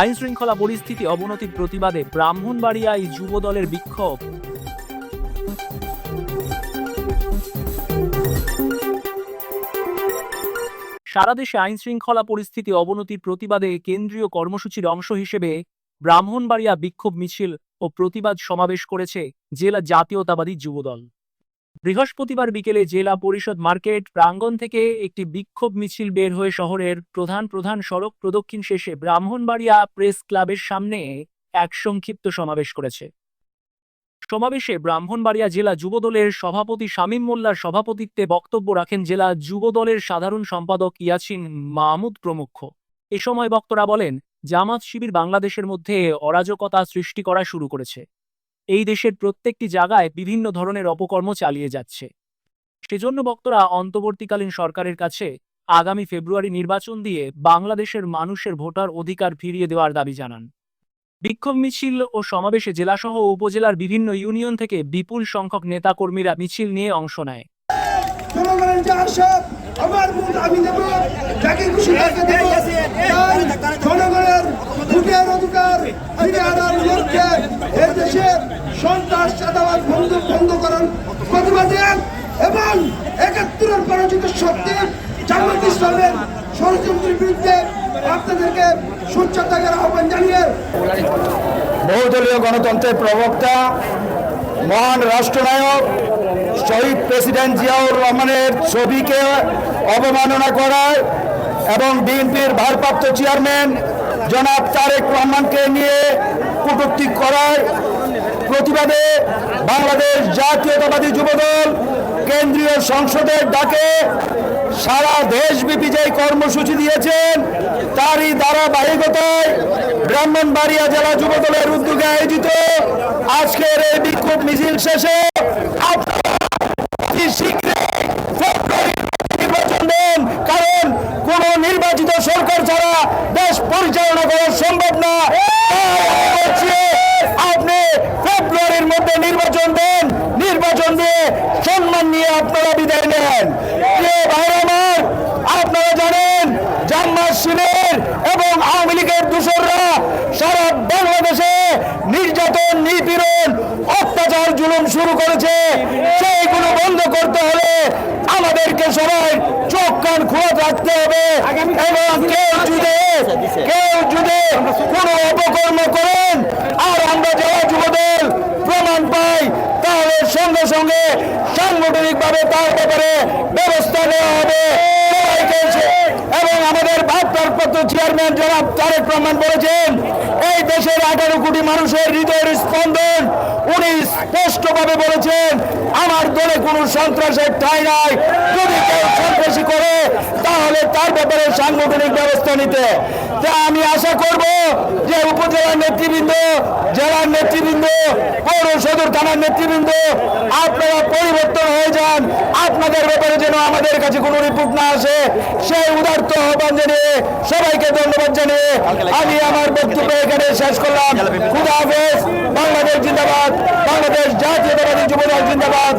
আইন শৃঙ্খলা পরিস্থিতি অবনতির প্রতিবাদে ব্রাহ্মণবাড়িয়ায় যুব দলের বিক্ষোভ। সারা দেশে আইন শৃঙ্খলা পরিস্থিতি অবনতির প্রতিবাদে কেন্দ্রীয় কর্মসূচির অংশ হিসেবে ব্রাহ্মণবাড়িয়া বিক্ষোভ মিছিল ও প্রতিবাদ সমাবেশ করেছে জেলা জাতীয়তাবাদী যুবদল। বৃহস্পতিবার বিকেলে জেলা পরিষদ মার্কেট প্রাঙ্গণ থেকে একটি বিক্ষোভ মিছিল বের হয়ে শহরের প্রধান প্রধান সড়ক প্রদক্ষিণ শেষে ব্রাহ্মণবাড়িয়া প্রেস ক্লাবের সামনে এক সংক্ষিপ্ত সমাবেশ করেছে। সমাবেশে ব্রাহ্মণবাড়িয়া জেলা যুবদলের সভাপতি শামীম মোল্লার সভাপতিত্বে বক্তব্য রাখেন জেলা যুবদলের সাধারণ সম্পাদক ইয়াছিন মাহমুদ প্রমুখ। এ সময় বক্তরা বলেন, জামাত শিবির বাংলাদেশের মধ্যে অরাজকতা সৃষ্টি করা শুরু করেছে। এই দেশের প্রত্যেকটি জায়গায় বিভিন্ন ধরনের অপকর্ম চালিয়ে যাচ্ছে। সেজন্য বক্তরা অন্তর্বর্তীকালীন সরকারের কাছে আগামী ফেব্রুয়ারি নির্বাচন দিয়ে বাংলাদেশের মানুষের ভোটার অধিকার ফিরিয়ে দেওয়ার দাবি জানান। বিক্ষোভ মিছিল ও সমাবেশে জেলাসহ উপজেলার বিভিন্ন ইউনিয়ন থেকে বিপুল সংখ্যক নেতাকর্মীরা মিছিল নিয়ে অংশ নেয়। জনগণের ভোটের অধিকার ফিরে আনার লক্ষ্যে এই দেশের সন্ত্রাস চাঁদাবাদ বন্ধ বন্ধ করার প্রতিবাদে এবং একাত্তরের পরাজিত শক্তি জামাত ইসলামের ষড়যন্ত্রের বিরুদ্ধে আপনাদেরকে সোচ্চার আহ্বান জানিয়ে বহুদলীয় গণতন্ত্রের প্রবক্তা, মহান রাষ্ট্রনায়ক, শহীদ প্রেসিডেন্ট জিয়াউর রহমানের ছবিকে অবমাননা করায় এবং বিএনপির ভারপ্রাপ্ত চেয়ারম্যান জনাব তারেক রহমানকে নিয়ে কটূক্তি করায়। প্রতিবাদে বাংলাদেশ জাতীয়তাবাদী যুবদল কেন্দ্রীয় সংসদের ডাকে সারা দেশব্যাপী যে কর্মসূচি দিয়েছেন, তারই ধারাবাহিকতায় ব্রাহ্মণবাড়িয়া জেলা যুবদলের উদ্যোগে আয়োজিত আজকের এই বিক্ষোভ মিছিল শেষে কারণ কোন নির্বাচিত সরকার ছাড়া দেশ পরিচালনা নির্বাচন দেন, নির্বাচন দিয়ে সম্মান নিয়ে আপনারা বিদায় নেন। প্রিয় ভাই আমার? আপনারা জানেন জাম্মার শিবির এবং আওয়ামী লীগের দূষররা সারা বাংলাদেশে নির্যাতন, নিপীড়ন, অত্যাচার, জুলুম শুরু করেছে। সেইগুলো বন্ধ করতে হলে আমাদেরকে সবাই চোখ, কান খোলা রাখতে হবে। এবং কেউ যদি কেউ যদি কোনো অপকর্ম করেন আর আমরা যারা যুবদল প্রমাণ পাই তাহলে সঙ্গে সঙ্গে সাংগঠনিকভাবে তার ব্যাপারে ব্যবস্থা নেওয়া হবে। এবং আমাদের ভারপ্রাপ্ত চেয়ারম্যান জনাব তারেক রহমান বলেছেন, এই দেশের আঠারো কোটি মানুষের হৃদয়ের স্পন্দন উনি স্পষ্টভাবে বলেছেন, আমার দলে কোনো সন্ত্রাসের ঠাঁই নাই। যদি কেউ সন্ত্রাসী করে, তাহলে তার ব্যাপারে সাংগঠনিক ব্যবস্থা নিতে। তা আমি আশা করব যে উপজেলার নেতৃবৃন্দ, জেলার নেতৃবৃন্দ, পৌর সদর থানার নেতৃবৃন্দ, আপনারা পরিবর্তন হয়ে যান। আপনাদের ব্যাপারে যেন আমাদের কাছে কোনো রিপোর্ট না আসে, সেই উদার্ত আহ্বান জানিয়ে সবাইকে ধন্যবাদ জানিয়ে আমি আমার বক্তব্য এখানে শেষ করলাম। খুদা হাফেজ, বাংলাদেশ জিন্দাবাদ, বাংলাদেশ জাতীয়তাবাদী যুবদল জিন্দাবাদ।